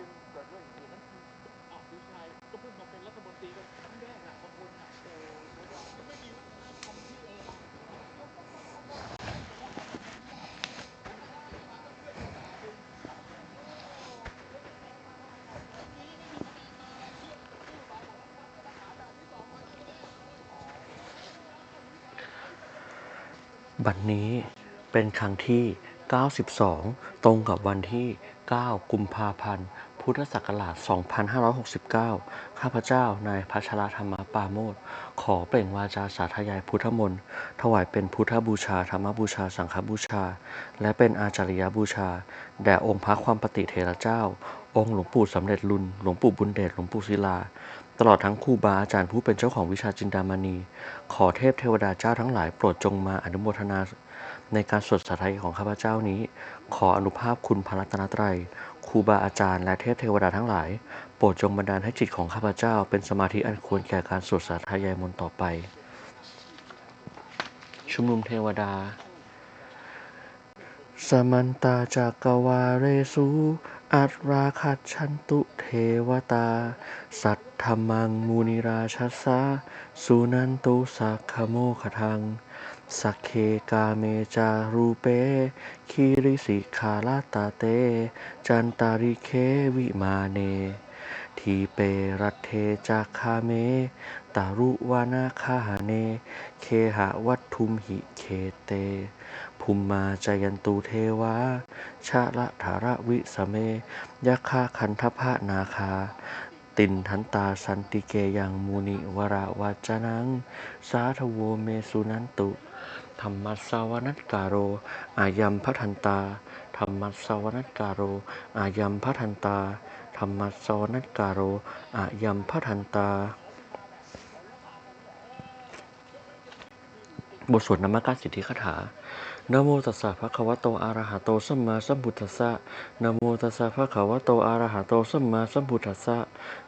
จึงเกิดเรื่องอย่างนี้นั่นคืออ้าวพี่ชายก็เพิ่งมาเป็นรัฐมนตรีกันครั้งแรกอะบางคนอะโอ้ก็ไม่มีวัฒนธรรมที่เออบัดนนี้เป็นครั้งที่ 92 ตรงกับวันที่ 9 กุมภาพันธ์ พุทธศักราช 2569 ข้าพเจ้า นายพัชรธรรมปาโมทขอเปล่งวาจาสาธยายพุทธมนต์ ถวายเป็นพุทธบูชา ธรรมบูชา สังฆบูชา และเป็นอาจาริยบูชา แด่องค์พระความปฏิเทระเจ้า องค์หลวงปู่สำเร็จลุน หลวงปู่บุญเดช หลวงปู่ศิลา ตลอดทั้งครูบาอาจารย์ผู้เป็นเจ้าของวิชาจินดามณี ขอเทพเทวดาเจ้าทั้งหลายโปรดจงมาอนุโมทนาในการสวดสาธยายของข้าพเจ้านี้ ขออนุภาพคุณพระรัตนตรัย ครูบาอาจารย์และเทพเทวดาทั้งหลาย โปรดจงบันดาลให้จิตของข้าพเจ้า เป็นสมาธิอันควรแก่การสวดสาธยายมนต์ต่อไป ชุมนุมเทวดา สมันตาจากกวาเรสุอัตราคัจฉันตุเทวตา สัทธมังมูนิราชัสสะสุนันตุสักขโมขทัง สักเคกาเมจารูเปคิริสิขาลาตาเต จันตาริเควิมาเน ทีเปรัตเทจาคาเม ตารุวานาคาหาเน เคหะวัตทุมหิเคเตภูมิมาจายันตูเทวา ชาละธาระวิสเมยัคาคันทพะนาคาตินทันตาสันติเกยังมูนิวราวัจนัง สาธโวเมสุนันตุ ธรรมัสสาวนัตการโร อายัมพัทันตา ธรรมัสสาวนัตการโร อายัมพัทันตา ธรรมัสสาวนัตการโร อายัมพัทันตา บทสวดนามการสิทธิคาถานโมตัสสะภะคะวะโตอะระหะโตสัมมาสัมพุทธัสสะนโมตัสสะภะคะวะโตอะระหะโตสัมมาสัมพุทธัสสะ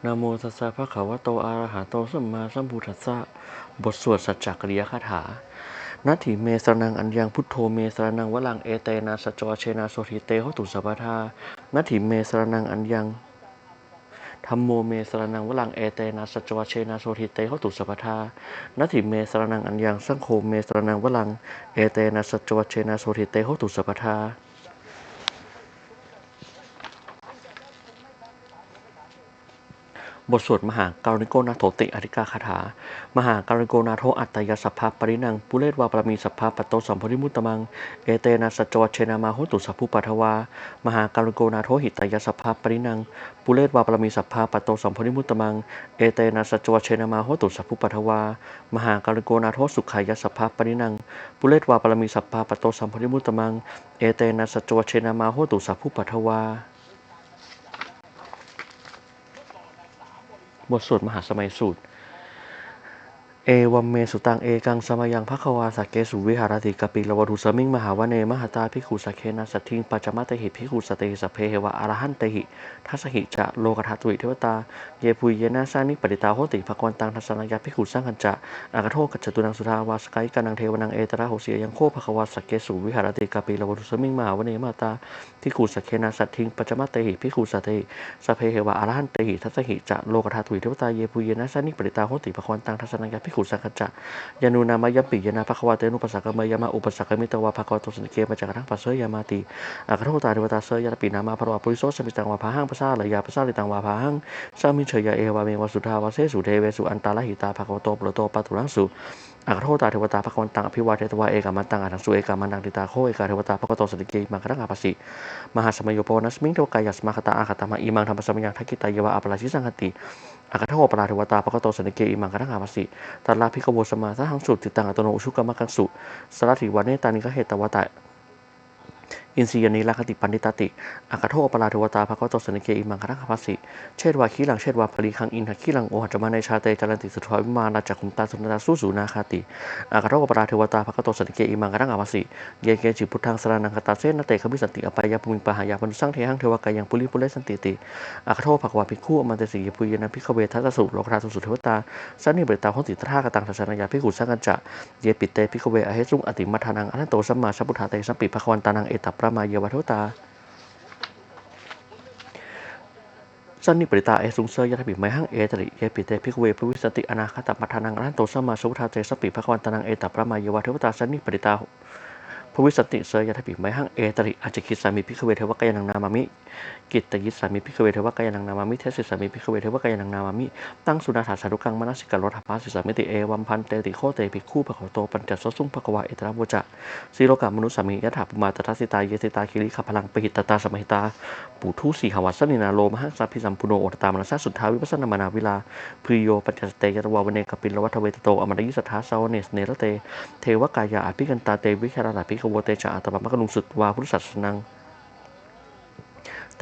นโมตัสสะภะคะวะโตอะระหะโตสัมมาสัมพุทธัสสะบทสวดสัจจกริยคาถา นัตถิเมสรนังอัญญังพุทโธเมสรนังวลังเอเตนะสจวเชนะโสทิเตหตุสัพพทานัตถิเมสรนังอัญญังธรรมโมเมสรนังวลังเอเตนะสจวเชนะโสทิเตหตุสัพพทานัตถิเมสรนังอัญญังสังโฆเมสรนังวลังเอเตนะสจวเชนะโสทิเตหตุสัพพทา บทสวดมหาการณิโกนาโถติอธิกาคาถา มหาการณิโกนาโทอัตตยสัพพะปรินังปุเรศวาปรมีสัพพะปัตโตสัมพริมุตตมัง เอเตนะสัจวัชเชนามาโหตุสัพพุปัทวา มหาการณิโกนาโทหิตยสัพพะปรินังปุเรศวาปรมีสัพพะปัตโตสัมพริมุตตมัง เอเตนะสัจวัชเชนามาโหตุสัพพุปัทวา มหาการณิโกนาโทสุขายสัพพะปรินังปุเรศวาปรมีสัพพะปัตโตสัมพริมุตตมัง เอเตนะสัจจวัชเชนามาโหตุสัพพุปัทวา บทสวดมหาสมัยสูตร เอวัมเมสุตังเอกังสมยังภควาสักเกสุวิหารติกปิลวทุสมิงมหาวเนมหตาภิกขุสักเคนะสัทธิงปัจจมะเตหิภิกขุสเตหิสเพเหวะอรหันเตหิทัสหิจะโลกทัตุอิเทวตา เยปุยเยนะสานิปติตาโหติภควันตังทัสนังยาภิกขุสังคัญจะอากโทกัจจตุนังสุทาวาสกายกานังเทวนังเอตระโหเสียยังโคภควาสักเกสุวิหารติกปิลวทุสมิงมหาวเนมหตาภิกขุสักเคนะสัทธิงปัจจมะเตหิภิกขุสเตหิสเพเหวะอรหันเตหิทัสหิจะโลกทัตุอิเทวตาเยปุยเยนะสานิปติตาโหติภควันตังทัสนังยาภิขุสังคจะยานุนามายมปิยนาภควาเตนุปัสสะกเมยามาอุปสสะกมิตวาภควาโตสันเกมาจากทั้งปัสเสยามาติอาคาโทตาเทวตาเสยาปินามาภรวาปุริโสสมิตังวาภาหังภาษาลยาภาษาลิตังวาภาหังสามิเฉยเอวาเมวสุทาวาเสสุเทเวสุอันตาลหิตาภควโตปโรโตปัตุรังสุอาคาโทตาเทวตาภควันตังอภิวาเทตวาเอกามันตังอังสุเอกามันตังติตาโคเอกาเทวตาภควโตสันเกมังครังอาภสิมหาสมัยโยโปนัสมิงเทวกายัสมาคตาอาคตามาอิมังธรรมสมัยังทักกิตายาวะอัปราชิสังคติ อากาโอปราเทวตาปะกโตสันเกอิมังกระทังอาภสิตัลลาภิกขโวสมาทังสุติตังอัตโนอุชุกรรมกังสุสรัติวันเนตานิกเหตวตะ อินทรียนิลักติปันติตติอากาโทปราทวตาภคโตสันเกอิมังคทังอาภสิ เชตวาคีหลังเชตวาปริคังอินทคีหลังโอหัจมาในชาเตจารันติสุทวาวิมานาจักขุมตาสุนตาสู้สูนาคาติอากาโทปราทวตาภคโตสันเกอิมังคทังอาภสิเยเกจิพุทธังสรานังคตาเสนเตขมิสันติอปายาภูมิปหายาปนุสังเทหังเทวกายังปุริปุเรสันติติอาคาโทภควาภิกขุอมันเตสียปุยนะพิกขเวทัสสุโลกราสุสุเทวตาสันนิบริตาหติตถากตังทัศนยาภิกขุสังกัจจะเยปิเตพิกขเวอเหสุงอติมัทานังอนันโตสัมมาสัพพุทธาเตสัมปิภควันตานังเอตัประมาเยวทุตาสันนิปริตาเอสุงเซยยะถบิไมหังเอตริเยปิเตพิกเวภวิสติอนาคตปัฏฐานังรันโตสมาสุทาเจสปิภควันตนังเอตประมายวเทวตาสันนิปริตาภวิสติเซยยะถบิไมหังเอตริอาจจะคิดสามีพิกเวเทวกายนังนามามิกิตตยิสสามีพิกเวเทวกายนังนามามิเทศิสามีพิกเวเทวกายนังนามามิตั้งสุนาถาสารุกังมนสิกรถภาสิสามิติเอวัมพันเตติโคเตภิกคู่ปะโขโตปัญจสสุงภควาเอตระโวจะสีโลกามนุสสามียถาปุมาตทัสิตาเยสิตาคิริขพลังปหิตตาสมหิตาปุถุสีหวัสนินาโลมหังสัพพิสัมปุโนโอตตามนัสสะสุทธาวิปัสสนามนาวิลาพริโยปัจจสเตยตวาวเนกปิลวัฏเวตโตอมรยิสัทธาสาวเนสเนรเตเทวกายาอภิกันตาเตวิชาราภิกขโวเตจาอัตตมะกนุสุตวาพุทธสัสนัง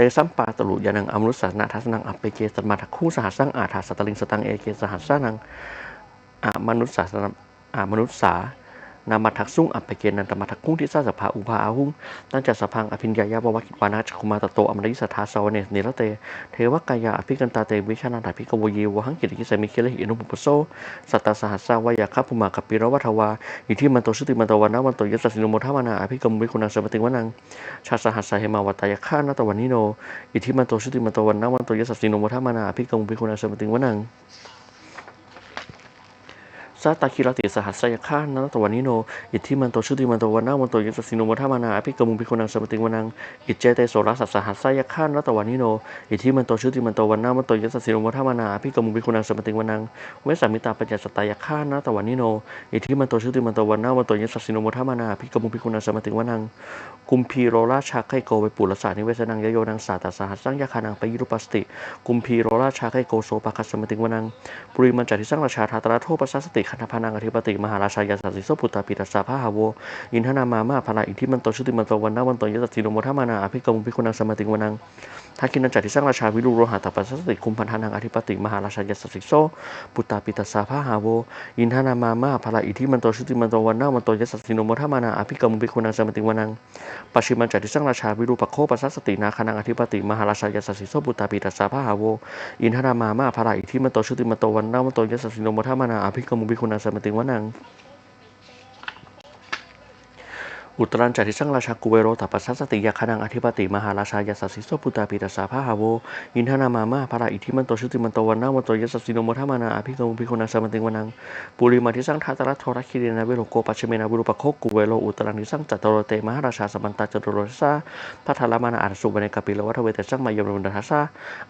ตสัมปาตลุยานังอมรุสสานาทัสนังอัปเปเกสมาทักคู่สหัสสังอาถาสตลิงสตังเอเกสหัสสานังอามนุษสาสนอามนุษสา นามาทักซุ่งอัปเปเกนันตมาทักคุ้งที่สร้างสภาอุภาอาหุงตั้งจากสพังอภิญญายาบวกิวานาจคุมาตโตอมริสัทธาสาวเนสเนรเต เทวกายาอภิกันตาเตวิชานาถาภิกขโวเยวหังกิริกิสมิเคเลหิอนุปุปโสสัตตาสหัสสาวายาคัพภุมากัปปิรวัฏวาอิทิมันโตชุติมันโตวันนาวันโตยสสสินุโมทามานาอภิกรมวิคุณังสมติงวนังชาสหัสสะเหมาวัตยาข้านาตวันนิโนอิทิมันโตชุติมันโตวันนาวันโตยสสสินุโมทามานาอภิกรมวิคุณังสมติงวนัง สาตาคิรติสหัสยข้านัตวันนิโน อิทธิมันโตชุติมันโตวันนาวันโตยสสสินุโมทามานาอภิกรมุปิคุนังสมติงวันัง อิจเจเตโสรัสสหัสยข้านัตวันนิโน อิทธิมันโตชุติมันโตวันนาวันโตยสสสินุโมทามานาอภิกรมุปิคุนังสมติงวันัง เวสามิตาปัญญาสตายข้านัตวันนิโน อิทธิมันโตชุติมันโตวันนาวันโตยสสสินุโมทามานาอภิกรมุปิคุนังสมติงวันัง กุมพีโรราชาไคโกไปปุรสานิเวสนังยโยนังสาตาสหัสังยาคานังไปยุรุปัสติ กุมพีโรราชาไคโกโสปะคัสสมติงวันัง ปุริมันจัติสังราชาทาตระโทปัสสติคันธพานังอธิปติมหาราชายาสัสสิโสปุตตาปิตัสสาภาหาโวอินทนามามาภลาอิทธิมันโตชุติมันโตวันนาวันโตยสัสสิโนโมทมานาอภิกรมุปิคุนังสมติงวนัง ทักินันจัติสังราชาวิรุโรหะตปัสสติคุมพันธานังอธิปติมหาราชายสัสสิโสปุตตาปิตัสสาภาหาโวอินทนามามาภลาอิทิมันโตชุติมันโตวันนาวันโตยสัสสิโนโมทามานาอภิกรมุปิคุนังสมติงวนังปัจฉิมันจัติสังราชาวิรูปโคปัสสตินาคานังอธิปติมหาราชายสัสสิโสปุตตาปิตัสสาภาหาโวอินทนามามาภลาอิทิมันโตชุติมันโตวันนาวันโตยสัสสิโนโมทามานาอภิกรมุปิคุนังสมติงวนัง อุตรันจัติสังราชากุเวโรตัปัสสัสติยาคานังอธิปติมหาราชายาสัสสิโสปุตาปิตัสาภาหาโวอินทนามามาภาระอิทธิมันโตชุติมันโตวันนาวันโตยัสสิโนโมทมานาอภิกรมุปิคนังสมันติงวนังปุริมาทิสังทัตระโทรคิเรนะเวโรโกปัชเมนะวิรุปโคกุเวโรอุตรันทิสังจัตโตโรเตมหาราชาสมันตาจตุโรสาพัทลามานาอาสุบเนกปิลวัฏเวเตสังมายมรุนทัสสา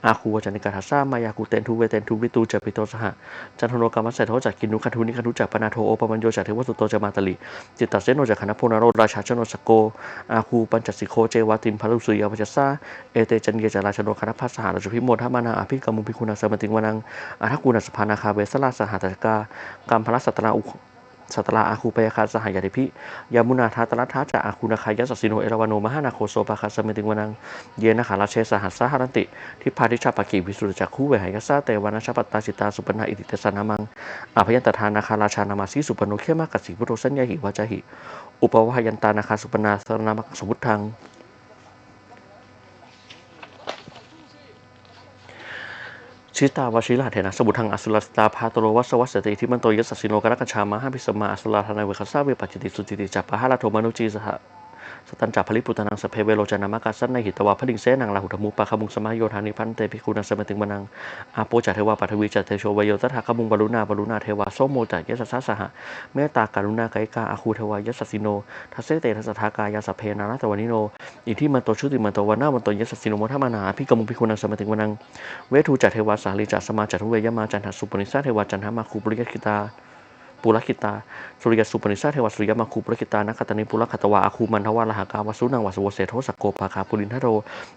อาคูวจันิกาทัสสามายากุเตนทุเวเตนทุวิตูจปิโตสหจันทโนกรรมสเสโทจักกินุคันทุนิคันทุจักปนาโทโอปมัญโยจักเทวสุโตจมาตลิจิตตเสโนจักขณะโพนโรราชาชโนสโก อาคูปัญจสิโค เจวาติมพารุสุยาปัจจสาเอเตจันเยจาราชโนคณพัสสหราชพิโมทามานาอภิกรรมุพิคุณาสมติงวนังอาทักุณสภานาคาเวสลาสหัตกากรรมพระสัตนาอุสัตลาอาคูปยคาสหายาธิพิยามุนาทาตรัฐาจะอาคูนาคายสัสสิโนเอราวาโนมหานาโคโซปาคาสเมติงวนัง เยนะขาราเชสหัสสหรันติ ทิพาทิชาปกิวิสุรจักคู่เวหายสาเตวานาชปัตตาสิตาสุปนาอิติเตสนามังอภยันตทานาคาราชานามาสีสุปโนเขมากัสสิพุโธสัญญาหิวาจาหิ อุปวายันตานาคาสุปนาสรนามักสมุทธัง ชิตาวชิลาเถนะสมุทังอสุรสตาพาตโรวัสวัสติทิมันโตยสัสสิโนกรกัญชามหาพิสมาอสุราธนาเวคัสซาเวปัจจิติสุจิติจัปปะหาลาโทมานุจีสหะ สตันจัพพลิปุตนังสเพเวโลจนามกัสสันในหิตวาพลิงเสนังลาหุธมุปะขมุงสมาโยธานิพันเตภิกุนังสมติงมนังอาโปจัตเทวาปัทวีจัตเทโชวโยตถาขมุงบารุณาบารุณาเทวาโสโมจัตยสัสสะหะเมตตาการุณาไกกาอาคูเทวายสัสสิโนทัสเสเตทัสทากายาสเพนานาตวานิโนอิทิมันโตชุติมันโตวานามันโตยสัสสิโนโมทมานาภิกมุงภิกุนังสมติงมนังเวทูจัตเทวาสาลีจัตสมาจัตุเวยมาจันทสุปนิสาเทวาจันทมาคูปริยคิตา ปุรคิตา สุริยสุปนิสาเทวสุริยมาคูปุรคิตานักขตนิปุรคตวาอาคูมันทวาลหากาวสุนังวสุวเสโทสกโกภาคาปุรินทโร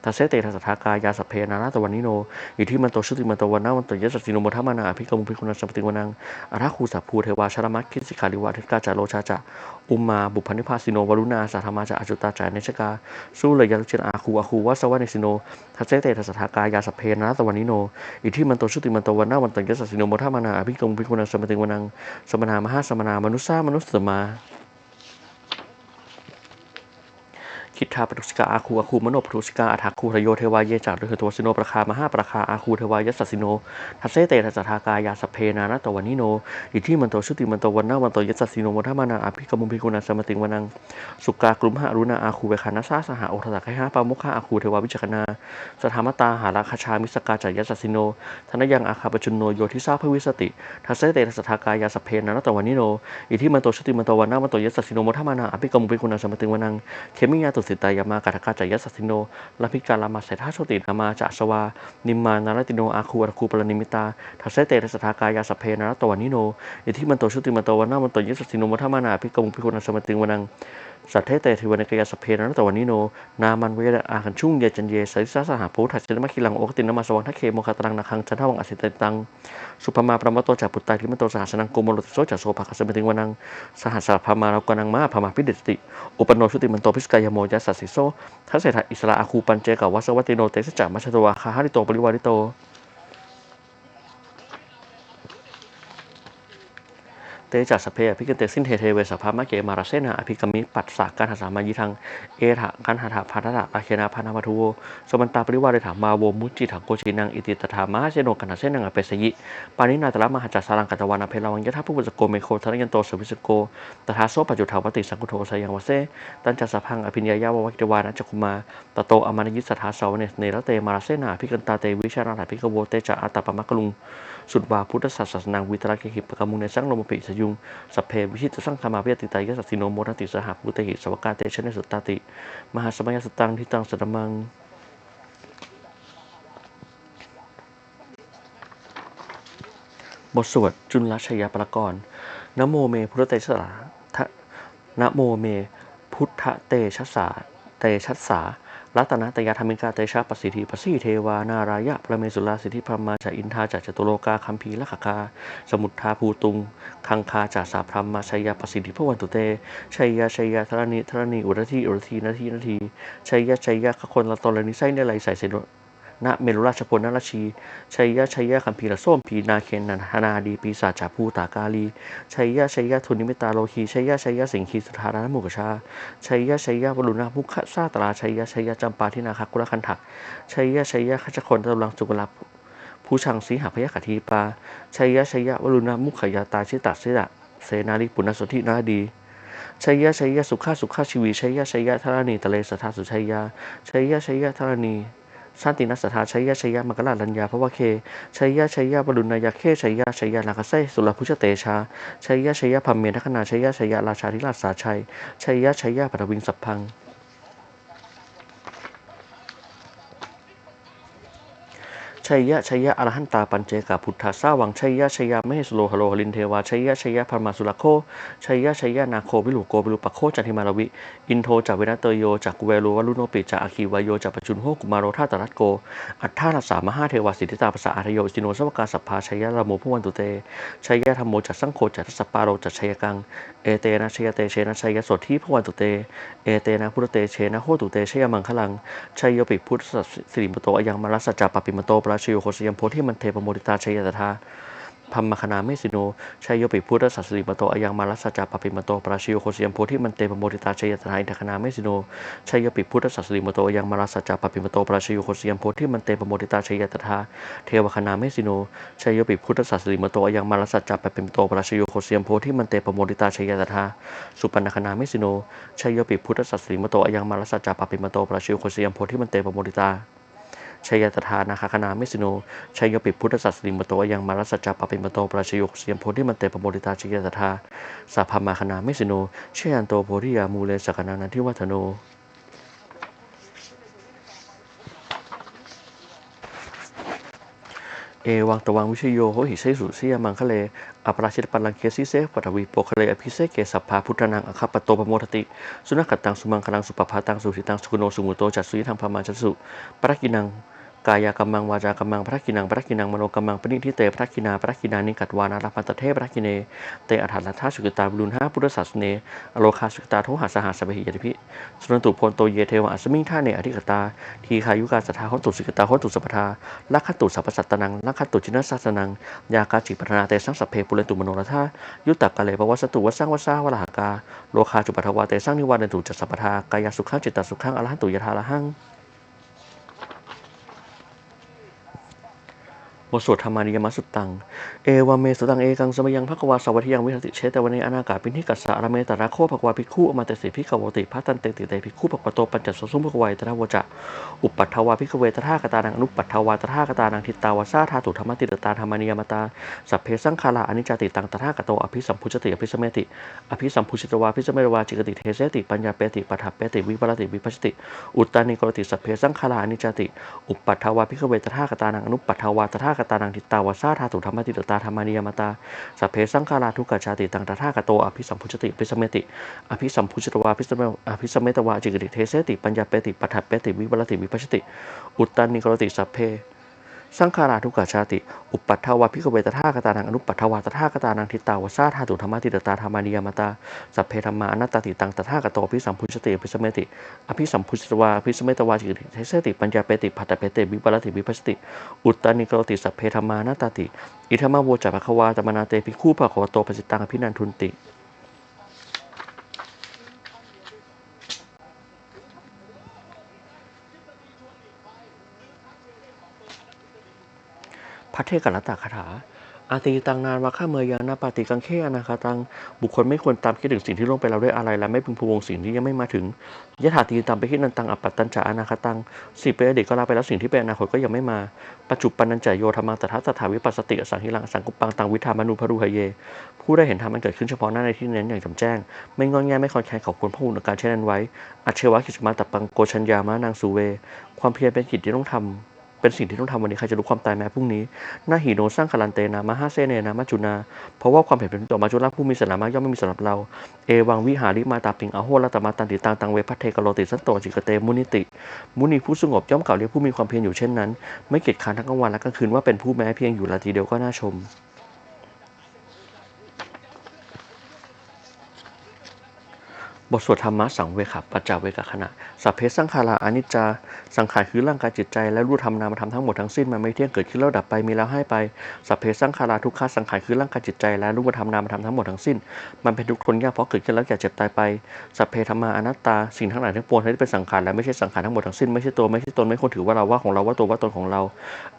ทัสเสเตทัสทากายาสเพนานาตวันนิโน อิทิมันโตชุติมันโตวันนาวันโตยสัสสิโนโมทมานาภิกมุภิกขุนังสมติงวนังอาราคูสัพภูเทวาชรมัคคิสิกาลิวาทิกาจาโรชาจะอุมมาบุพนิพาสิโนวรุณาสาธรรมาจะอจุตาจายเนชกาสู้เลยยาลุจินอาคูอาคูวัสวะเนสิโนทัศเสเตทัสธากายาสเพนานาตวันนิโนอิทิมันโตชุติมันโตวันนาวันโตยสัสสิโนโมทามานาอภิกมุงภิกุณังสมติงวนังสมนามหาสมนามนุษสามนุษสมา คิดทาปทุสิกาอาคูอาคูมโนปทุสิกาอัฏฐคูทโยเทวายเยจารุเทวสิโนประคามหาประคาอาคูเทวายัสสสิโนทัสเซเตทัสะทากายาสเพนานะตวันนิโนอิทิมันโตชุติมันโตวันนาวันโตยัสสสิโนวันทมานาอภิกมุมพิกุณาสมติงวันังสุกากลุมหารุณาอาคูเวคานาสาสหาโอทสักให้หาปามุขะอาคูเทวาวิจคณาสถามตาหาราคชามิสกาจายัสสสิโนธนยังอาคาปจุนโนโยทิสาภวิสติทัสเซเตทัสะทากายาสเพนานะตวันนิโนอิทิมันโตชุติมันโตวันนาวันโตยัสสสิโนวันทมานาอภิกมุมพิกุณาสมติงวนังเคมิยาตุสิตายามากัตกาจายสัสสิโนลาภิการามาเสถาโชตินามาจะสวา นิมมานารติโนอาคูอาคูปรนิมิตาทัสเสเตทัสสทากายาสเพนารตวานิโนอิทิมันโตชุติมันโตวานนามันโตยิสัสสิโนมัทมานาภิกมุพิคุณาสมติงวนัง สัทเทเตทิวันกยาสเพนารตวันนิโน นามันเวดอาคันชุ่งเยจันเยสริสาสหาภูทัสเสนมะคิลังโอกตินนมาสวังทัคเคโมคาตรังนาคังจันทวังอสิตตัง สุภมาปรมะโตจากปุตตาลิมโตสหัสนังโกมลติโสจากโสภาคสมติงวนัง สหัสสะพามารากนังมาพามาพิเดสติ อุปนโนชุติมันโตพิสกายโมยัสสิโซทัสเสถะอิสระอาคูปัญเจกวัสวัติโนเตสจักมัชตวาคาหาริโตปริวาริโต เตจัสสพเพอภิกันเตสินเทเทเวสภามะเกมาราเซนาอภิกมิปัสสะการหาสามายิทังเอถะกันหาถาภาทะอาเคนาพานามาทุโวสมันตาปริวาริถามาโวมุจิถังโกชินังอิติตถามาเชโนกันหาเซนังอเปสยิปานินาตระมหาจัสสารังกัตวานาเพลวังยะทาผู้บุสโกเมโคทะยันโตสวิสโกตถาโซปัจจุทาวติสังคุโทสยังวเซตันจัสสะพังอภิญญายาววัจวานะจักุมาตโตอมานยิสถาสาวเนเนรเตมาราเซนาภิกันตาเตวิชาราถาภิกโวเตจะอัตตปมะกลุง สุดวาพุทธศาสนาวิตราเกหิปกามุงในสังลมปิสยุงสพเพวิชิตสังธรรมาเวติตายสัสสิโนโมทติสหพุตหิสวกาเตชนสุตตติ มหาสมัยสตังทิตังสตมังบทสวดจุลชยประกรณ์นโมเมพุทธเตชะสาทนะโมเม พุทธเตชะสาเตชัสสา รัตนตยธรรมิกาเตชะปสิทธิปสีเทวานารายะพระเมสุลาสิทธิพรมาจากอินทาจากจตุโลกาคัมภีละขคา สมุทธาภูตุง คังคาจากสาพรมมาชัยยาปสิทธิพวันตุเตชัยยาชัยยาธรณีธรณีอุรทีอุรทีนาทีนาทีชัยยาชัยยาขคนละตนละนิไซเนลัยใส่เสน ณเมรุราชพลนราชี ชัยยะชัยยะคัมภีละส้มพีนาเคนนันธนาดีปีศาจจาภูตากาลี ชัยยะชัยยะทุนิมิตาโลคีชัยยะชัยยะสิงคีสุธารามุกชา ชัยยะชัยยะวรุณะมุขซาตราชัยยะชัยยะจำปาทินาคกุลคันถัก ชัยยะชัยยะขจคนตะลังจุกลับผู้ชังสีหพยขัทีปา ชัยยะชัยยะวรุณะมุขยาตาชิตาเสดะเสนาลิปุณสนธินาดีชัยยะชัยยะสุขาสุขาชีวีชัยยะชัยยะธรณีตะเลสทธาสุชัยยะชัยยะชัยยะธรณี สันตินัสสถาชัยยะชัยยะมกลาลัญญาภวะเคชัยยะชัยยะบรุณายาเคชัยยะชัยยะนาคไสสุรพุชเตชาชัยยะชัยยะพัมเมทัคนาชัยยะชัยยะราชาธิราชสาชัยชัยยะชัยยะปฐวิงสัพพัง ชัยยะชัยยะอรหันตาปัญเจกาพุทธาสาวังชัยยะชัยยะมเหสโลหโลหลินเทวาชัยยะชัยยะพรมาสุรโคชัยยะชัยยะนาโควิลุโกวิลุปะโคจันทิมาลวิอินโทจากเวนะเตโยจากกุเวโรวลุโนปิจากอาคีวายโยจากปัจจุนโหกุมารโรธาตรัตโก อัฏฐารัสามหาเทวาสิทธิตาภาษาอาทโยสิโนสวกาสัพพาชัยยะละโมพุวันตุเตชัยยะธรรมโมจัดสังโฆจัดทัสปปาโรจัดชัยกังเอเตนะชัยเตเชนะชัยโสทีพวันตุเต เอเตนะพุทธเตเชนะโหตุเตชัยมังคลังชัยโยปิพุทธสิริมโตอยังมารัสจาปปิมโตปราชโยโคสยมโพธิมันเทปโมดิตาชัยตถาพัมมคณาเมสิโนชัยโยปิพุทธสัสสิริมโตอยังมารัสสจาปปิมโตปราชโยโคสยมโพธิมันเตปโมดิตาชัยตถาอินทคณาเมสิโนชัยโยปิพุทธสัสสิริมโตอยังมารัสสจาปปิมโตปราชโยโคสยมโพธิมันเตปโมดิตาชัยตถาเทวคณาเมสิโนชัยโยปิพุทธสัสสิริมโตอยังมารัสสจาปปิมโตปราชโยโคสยมโพธิมันเตปโมดิตาชัยตถาสุปันนคณาเมสิโนชัยโยปิพุทธสัสสิมโตอายังมารัสจาปปิมโตปราชิวโคสยมโพธิมันเตปโมดิตา ชยตถานาคาคณาเมสิโนชัยโยปิพุทธสัสสิมโตอยังมารัสจจาปปิมโตปราชิวโคสยมโพธิมันเตปโมดิตาชยตถาสัพมาคณาเมสิโนเชยันโตโพธิยามูเลสกนานันทิวัฒโนเอวังตวังวิชโยโหหิเสสุเสียมังคะเลอปราชิตปัลลังเคสิเสปฐวีโปคะเลอภิเสเกสัพพาพุทธนังอคัปปโตปโมทติ สุนัขกัตตังสุมังคลังสุปภาตังสุทิตังสุกุโนสุมุโตจัตสุยทังพามาจัสุปรกินัง กายกัมมังวาจากัมมังพระกินังพระกินังมโนกัมมังปณิทิเตพระกินาพระกินานิกัตวานาราพันตเทพระกิเนเตอัฏฐัทธาสุกิตาบุรุณห้าพุทธศาสเนอโลคาสุกิตาโทหาสหาสเปหิยติพิสุนตุพนโตเยเทวะอัสมิงท่าเนอธิกตาทีคายุกาสัทธาหตุสุกิตาหตุสัพทาลักขตุสัพสัตตนังลักขตุจินสัสนังยากาจิปัฒนาเตสังสัพเพปุเรนตุมโนรธายุตตะกะเลปวัสตุวัสสังวัสสาวลหากาโลคาจุปัทวาเตสังนิวานันตุจัสสัพทากายสุขังจิตตสุขังอรหันตุยถาละหัง บทสวดธรรมานิยมสุตตัง เอวาเมสุตังเอกังสมยังภควาสวัทยังวิหติเชตวันในอานากาปินิกัสสะอรเมตระโคภควาภิกขุอมาเตสิภิกขวติพัตันเตติเตภิกขุภควโตปัญจสสุภควายตระวจะอุปัฏฐวาภิกขเวตถากตานังอนุปัฏฐวาตถากตานังทิตาวาสาธาตุธรรมติตตาธรรมานิยมตาสัพเพสังขาราอนิจจติตังตถากโตอภิสัมพุชติอภิสเมติอภิสัมพุชิตวาอภิสเมตวาจิกติเทเสติปัญญาเปติปัฏฐเปติวิปรติวิปัสติ อุตตานิกรติสัพเพสังขาราอนิจจติ อุปปัฏฐวาภิกเวตถากตานังอนุปัฏฐวาตถากตานังทิตาวาซาธาตุธรรมติตตาธรรมานิยมตาสัพเพสังขาราทุกขชาติตังตถากโตอภิสัมพุชติอภิสเมติอภิสัมพุชิตวาภิสเมอภิสเมตวาจิกติเทเสติปัญญาเปติปัฏฐเปติวิบรติวิปัสติ อุตตานิกรติสัพเพ สังขาราทุกขชาติ อุปปัฏฐวาภิกเวตถากตานังอนุปปัฏฐวาตถากตานังทิตาวาสาธาตุธรรมติตตาธรรมานิยมตาสัพเพธรรมาอนัตตติตังตถากโตอภิสัมพุชติภิสเมติอภิสัมพุชตวาภิสเมตวาจิติเทสติปัญญาเปติภัตตเปติวิปรติวิปัสติ อุตตานิโกรติสัพเพธรรมานาตติ อิธรรมโวจัปะควาตมนาเตภิกขุภะคะวโตปจิตตังอภินันทุนติ พระเทกรัตตคาถา อาตีตังนานวาข้าเมยยังนาปาติกังเคอนาคาตัง บุคคลไม่ควรตามคิดถึงสิ่งที่ล่วงไปแล้วด้วยอะไร และไม่พึงพะวงสิ่งที่ยังไม่มาถึงยะถาตีตามไปคิดนันตังอัปปัตตัญจาอนาคาตังสิเป็นอดีตก็ลาไปแล้วสิ่งที่เป็นอนาคตก็ยังไม่มา ปัจจุปันนัญจโยธรรมังตถาตถาวิปัสสติสังหิลังสังกุปปังตังวิธามนุพรุหเย ผู้ได้เห็นธรรมมันเกิดขึ้นเฉพาะหน้าในที่เน้นอย่างจำแจ้ง ไม่งอนแงไม่คอนแคนขอบคุณพระคุณในการเช่นนั้นไว้อัจเชวะกิจมาตับปังโกชัญญามานางสุเว ความเพียรเป็นกิจที่ต้องทำ เป็นสิ่งที่ต้องทำวันนี้ใครจะรู้ความตายแม้พรุ่งนี้หน้าหีโนสร้างคารันเตนามาฮาเซเนนามาจุนา เพราะว่าความเห็นเป็นต่อมาจุลาผู้มีสนามากย่อมไม่มีสำหรับเรา เอวังวิหาริมาตาปิงอาโหรัตมาตันติตังตังเวพัทเทกโลติสันโตจิกเตมุนิติ มุนีผู้สงบย่อมกล่าวเรียกผู้มีความเพียรอยู่เช่นนั้น ไม่เกียจค้านทั้งกลางวันและกลางคืนว่าเป็นผู้แม้เพียงอยู่ละทีเดียวก็น่าชม บทสวดธรรมะสังเวขับปัจจาเวกขณะสัพเพสังขาราอนิจจา สังขารคือร่างกายจิตใจ และรูปธรรมนามธรรมทั้งหมดทั้งสิ้นมันไม่เที่ยงเกิดขึ้นแล้วดับไปมีแล้วให้ไปสัพเพสังขาราทุกขสังขารคือร่างกายจิตใจ และรูปธรรมนามธรรมทั้งหมดทั้งสิ้น มันเป็นทุกข์ทนยากเพราะเกิดขึ้นแล้วแก่เจ็บตายไปสัพเพธรรมาอนัตตาสิ่งทั้งหลายทั้งปวงที่เป็นสังขารและไม่ใช่สังขารทั้งหมดทั้งสิ้นไม่ใช่ตัวไม่ใช่ตนไม่ควรถือว่าเราว่าของเราว่าตัวว่าตนของเรา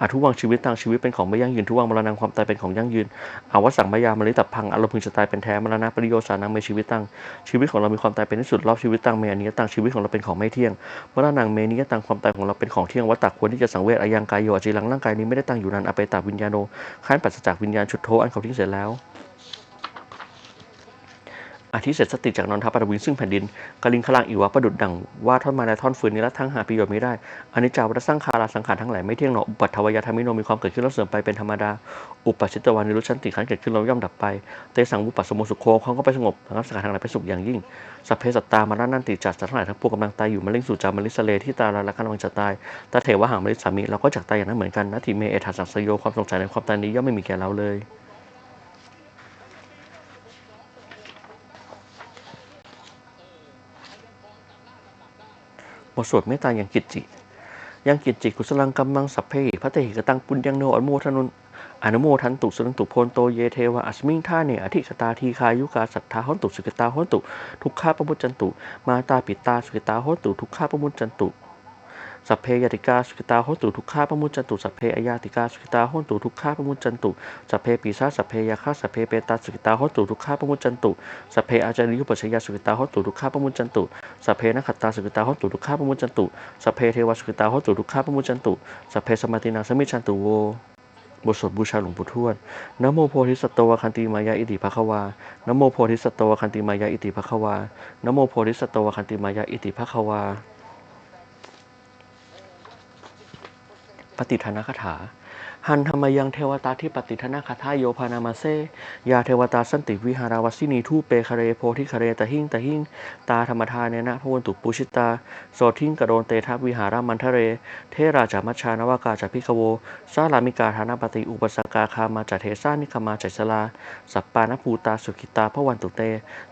อาทุวังชีวิตทางชีวิตเป็นของไม่ยั่งยืนทุวังมรณะความตายเป็นของยั่งยืนอาวสังมายามริตับพังอารมณ์พึงจะตายเป็นแท้มรณะปริโยสานังเมชีวิตตังชีวิตของเรามีความตายเป็นที่สุดรอบชีวิตตังเมอนิยตังชีวิตของเราเป็นของไม่เที่ยงมรณะเมนิยตังความตายของเราเป็นของเที่ยงวัตตะควรที่จะสังเวชอายังกายโยอจิรังร่างกายนี้ไม่ได้ตั้งอยู่นานอเปตาวิญญาโนขั้นปัสจากวิญญาณชุดโทอันเขาทิ้งเสร็จแล้ว อาทิเสร็จสติจากนอนทับปฐวินซึ่งแผ่นดินกลิงคลังอิวะประดุดดังว่าท่อนมาและท่อนฟืนนี้ละทั้งหาประโยชน์ไม่ได้อนิจจาวัฏสร้างคาราสังขารทั้งหลายไม่เที่ยงหนออุปัตถวยธรรมิโนมีความเกิดขึ้นแล้วเสื่อมไปเป็นธรรมดา อุปชิตวานิรุชันติขันเกิดขึ้นแล้วย่อมดับไปเตสังวุปัสสโมสุโคความก็ไปสงบระงับสังขารทั้งหลายไปสุขอย่างยิ่งสัพเพสัตตามารานันติจัดสัตว์ทั้งหลายทั้งปวงกำลังตายอยู่มะเร็งสู่จามะลิสเลที่ตาเราละกำลังจะตายตาเถวะหางมะลิสามีเราก็จากตายอย่างนั้นเหมือนกันนาทีเมเอทัสสังสโยความสงสัยในความตายนี้ย่อมไม่มีแก่เราเลย บทสวดเมตตายังกิจจิ ยังกิจจิกุศลังกัมมังสัพเพิพระเตหิกตังปุญญังโนอนุโมทนุนอนุโมทันตุสุนันตุโพนโตเยเทวะอัสมิงท่าเนอธิสตาทีคายุกาสัทธาหนตุสุกตาหนตุ ทุกขาปมุจันตุ มาตาปิตาสุกตาหนตุ ทุกขาปมุจจันตุ สัพเพยติกาสุกิตาโหตุทุกข้าปมุจจันตุสัพเพอายาติกาสุกิตาโหตุทุกข้าปมุจจันตุสัพเพปีศาสัพเพยาคาสัพเพเปตาสุกิตาโหตุทุกข้าปมุจจันตุสัพเพอาจาริยุปชยาสุกิตาโหตุทุกข้าปมุจจันตุสัพเพนักขตาสุกิตาโหตุทุกข้าปมุจจันตุสัพเพเทวสุกิตาโหตุทุกข้าปมุจจันตุสัพเพสมาตินาสมิจันตุโวบทสวดบูชาหลวงปู่ทวดนโมโพธิสัตวคันติมายาอิติภควานะโมโพธิสัตวคันติมายาอิติภควานโมโพธิสัตวคันติมายาอิติภควา ปฏิทนคาถา หันธรรมยังเทวตาที่ปฏิทนาคาถาโยพานามาเซยาเทวตาสันติวิหาราวสินีทูเปคะเรโพธิคะเรตะหิงตะหิงตาธรรมทานเนนะพระวันตุปุชิตาโสทิงกระโดนเตทัพวิหารามันทะเร เทราจามัชานวากาจาพิกโวสาลามิกาธานปฏิอุปสกาคามาจาเทสานิคมาจัสลา สัปปานภูตาสุขิตาพระวันตุเต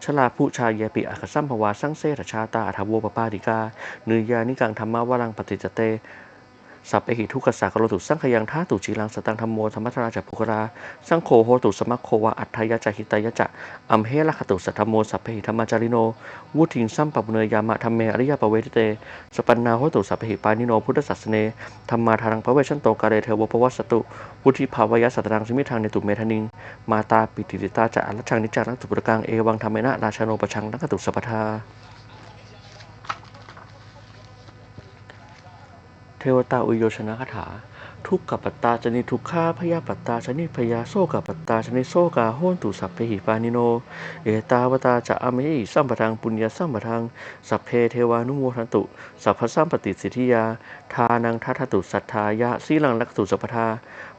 ชลาผู้ชายเยปิอัคสัมภวาสังเสรชาตาอัทโวปปาติกาเนยานิกังธรรมวรังปฏิจเต สัพเพหิทุกขสากโรตุสังขยังท่าตุจีรังสตังธรรมโมธรรมทราจัปุกราสังโฆโหตุสมัคโควะอัฏฐยจาหิตยจะอัมเหละขตุสัทธโมสัพเพหิธรรมจาริโนวุทิงสัมปปุเนยยามะธรรมเมอริยปเวทิเตสปันนาโหตุสัพเพหิปานิโนพุทธศาสเนธรรมาทารังพระเวชันโตกาเรเทวปวัสสตุวุธิภาวายสัตตังสิมิทางในตุเมธนิง มาตาปิติติตาจะอัลชังนิจารังตุปุรกังเอวังธรรมเมนะราชโนปชังนักตุสัพพทา เทวตาอุโยชนะคาถา ทุกขปัตตาชนิทุกขาพยาปัตตาชนิพยาโซกปัตตาชนิโซกาโหนตุสัพเพหิปานิโน เอตาวตาจะอเมหิสัมปทังปุญญาสัมปทัง สัพเพเทวานุโมทันตุสัพพสัมปติสิทธิยา ทานังทัทตุสัทธายะสีลังลักตุสัพทา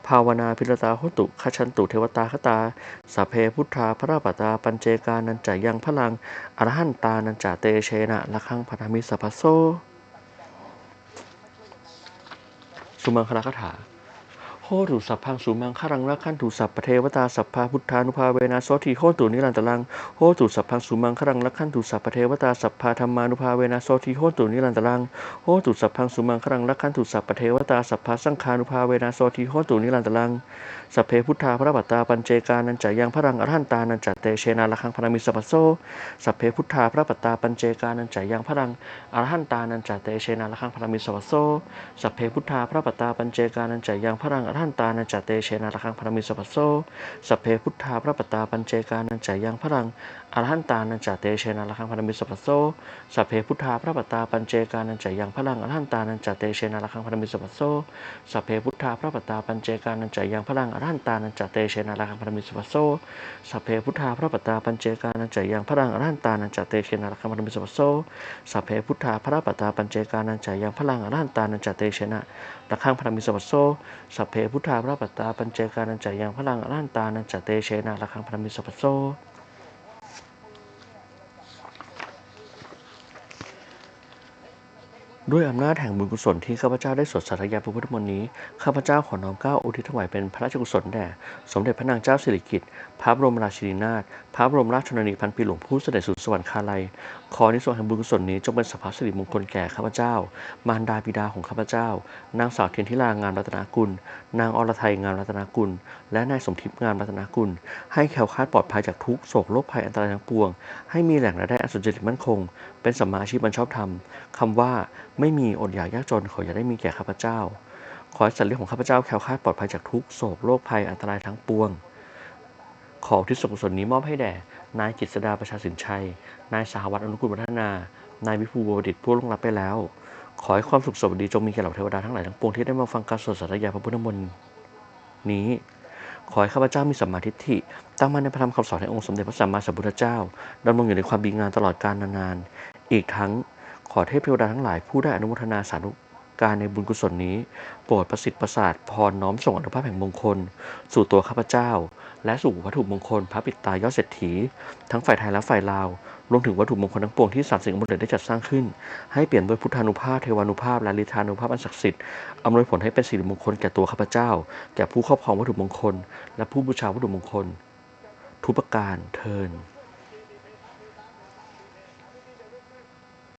ภาวนาพิรตาโหตุขชันตุเทวตาคตาสัพเพพุทธาพระราปตาปัญเจกานันจะยังพลังอรหันตานันจะเตเชนะละคังพัทมิสัพพโซ สุมังคลคาถาโหตุสัพพังสุมังคารังรักขันตุสัพพเทวตาสัพพาพุทธานุภาเวนะโสตีโหตุนิรันตรังโหตุสัพพังสุมังคารังรักขันตุสัพพเทวตาสัพพาธรรมานุภาเวนะโสตีโหตุนิรันตรังโหตุสัพพังสุมังคารังรักขันตุสัพพเทวตาสัพพาสังฆานุภาเวนะโสตีโหตุนิรันตรัง สัพเพพุทธาพระบัตตาปัญเจกานันจะยังพระรังอรหันตานันจเตเชนาละคังพนามิสัพพโซสัพเพพุทธาพระปัตตาปัญเจกานันจะยังพระรังอรหันตานันจเตเชนาละคังพนามิสัพพโซสัพเพพุทธาพระปัตตาปัญเจกานันจะยังพระรังอรหันตานันจเตเชนาละคังพนามิสัพพโซสัพเพพุทธาพระปัตตาปัญเจกานันจะยังพระรังอรหันตานันจเตเชนาละคังพนามิสัพพโซสัพเพพุทธาพระปัตตาปัญเจกานันจะยังพระรังอรหันตานันจเตเชนาละคังพนามิสัพพโซสเพพุทธาพระปัตตาปัญเจกานันจะยังพระรังรันตานันจเตเชนาละคัมพมิสัพพโซสัพเพพุทธาพระปตตาปัญเจกานันจยังพระรังอรันตานันจเตเชนาละคัมพมิสัพพโซสัพเพพุทธาพระปตตาปัญเจกานันจยังพระรังอรันตานันจเตเชนะละคังพนามิสัพพโซสัพเพพุทธาพระปตตาปัญเจกานันจยังพระรังอรันตานันจเตเชนะละคังพนามิสัพพโซ ด้วยอำนาจแห่งบุญกุศลที่ข้าพเจ้าได้สวดสาธยายพระพุทธมนต์นี้ ข้าพเจ้าขอน้อมเกล้าอุทิศถวายเป็นพระราชกุศลแด่สมเด็จพระนางเจ้าสิริกิติ์ พระบรมราชินีนาถ พระบรมราชชนนีพันปีหลวงผู้เสด็จสู่สวรรคาลัย ขอในส่วนแห่งบุญกุศลนี้จงเป็นสัพพสิริมงคลแก่ข้าพเจ้า มารดาบิดาของข้าพเจ้า นางสาวเทียนทิรางามรัตนากุล นางอรไทยงามรัตนากุล และนายสมทิพย์งามรัตนากุล ให้แคล้วคลาดปลอดภัยจากทุกโศกโรคภัยอันตรายทั้งปวง ให้มีแหล่งรายได้อันสุจริตมั่นคง เป็นสัมมาอาชีพอันชอบธรรมคำว่าไม่มีอดอยากยากจนขออย่าได้มีแก่ข้าพเจ้า ขอให้สัตว์เลี้ยงของข้าพเจ้าแคล้วคลาดปลอดภัยจากทุกโศกโรคภัยอันตรายทั้งปวง ขอที่ส่วนกุศลนี้มอบให้แด่ นายกิษดาประชาสินชัย นายสหวัตรอนุกุลวัฒนา นายวิภูบัวดิตผู้ล่วงลับไปแล้ว ขอให้ความสุขสวัสดีจงมีแก่เหล่าเทวดาทั้งหลายทั้งปวงที่ได้มาฟังการสวดสาธยายพระพุทธมนต์นี้ขอให้ข้าพเจ้ามีสัมมาทิฏฐิตั้งมั่นในพระธรรมคำสอนแห่งองค์สมเด็จพระสัมมาสัมพุทธเจ้าดำรงอยู่ในความดีงามตลอดกาลนาน อีกทั้งขอเทพเทวดาทั้งหลายผู้ได้อนุโมทนาสาธุการในบุญกุศลนี้ โปรดประสิทธิ์ประสาทพรน้อมส่งอนุภาพแห่งมงคล สู่ตัวข้าพเจ้า และสู่วัตถุมงคล พระปิตายอดเศรษฐี ทั้งฝ่ายไทยและฝ่ายลาวรวมถึงวัตถุมงคลทั้งปวงที่สามสิ่งมุดได้จัดสร้างขึ้น ให้เปลี่ยนด้วยพุทธานุภาพเทวานุภาพและลิธานุภาพอันศักดิ์สิทธิ์อำนวยผลให้เป็นสิริมงคลแก่ตัวข้าพเจ้า แก่ผู้ครอบครองวัตถุมงคล และผู้บูชาวัตถุมงคล ทุกประการเทิน